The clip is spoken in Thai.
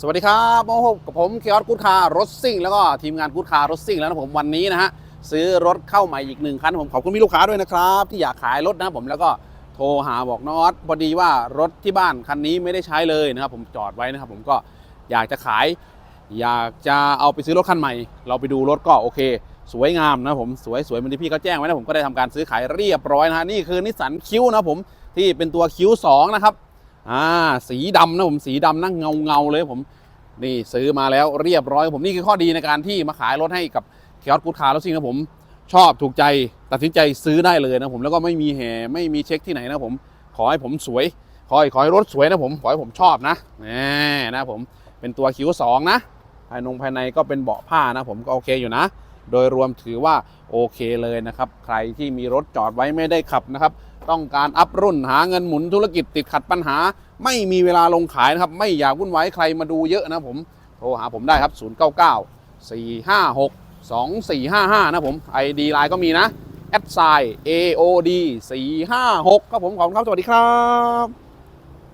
สวัสดีครับมาพบกับผมเคออสกูดคาร์รถซิ่ง แล้วก็ทีมงานกูดคาร์รถซิ่งแล้วนะผมวันนี้นะฮะซื้อรถเข้าใหม่อีกหนึ่งคันผมขอบคุณพี่ลูกค้าด้วยนะครับ ที่อยากขายรถนะผมแล้วก็โทรหาบอกน้องออสพอดีว่ารถที่บ้านคันนี้ไม่ได้ใช้เลยนะครับผมจอดไว้นะครับผมก็อยากจะขาย อยากจะเอาไปซื้อรถคันใหม่ เราไปดูรถก็โอเค สวยงามนะผมสวยสวยเหมือนที่พี่เขาแจ้งไว้นะผมก็ได้ทำการซื้อขายเรียบร้อยนะฮะนี่คือนิสสันคิวนะผมที่เป็นตัวคิวสองนะครับ อ่าสีดำนะผมสีดำนะเงาเงาเลยผมนี่ซื้อมาแล้วเรียบร้อยผมนี่คือข้อดีในการที่มาขายรถให้กับเคียร์กูดคาร์แล้วซิ่งนะผมชอบถูกใจตัดสินใจซื้อได้เลยนะผมแล้วก็ไม่มีแห่ไม่มีเช็คที่ไหนนะผม ขอให้ผมสวย ขอให้ขอให้รถสวยนะผมขอให้ผมชอบนะแน่นะผมเป็นตัวคิวสองนะภายนงภายในก็เป็นเบาะผ้านะผมก็โอเคอยู่นะ โดยรวมถือว่าโอเคเลยนะครับ ใครที่มีรถจอดไว้ไม่ได้ขับนะครับ ต้องการอัพรุ่นหาเงินหมุนธุรกิจติดขัดปัญหา ไม่มีเวลาลงขายนะครับ ไม่อยากวุ่นวายใครมาดูเยอะนะผม โทรหาผมได้ครับ 099 456 2455 นะผม ID ไลน์ก็มีนะแอดไซ AOD 456ครับผมขอบคุณครับ สวัสดีครับ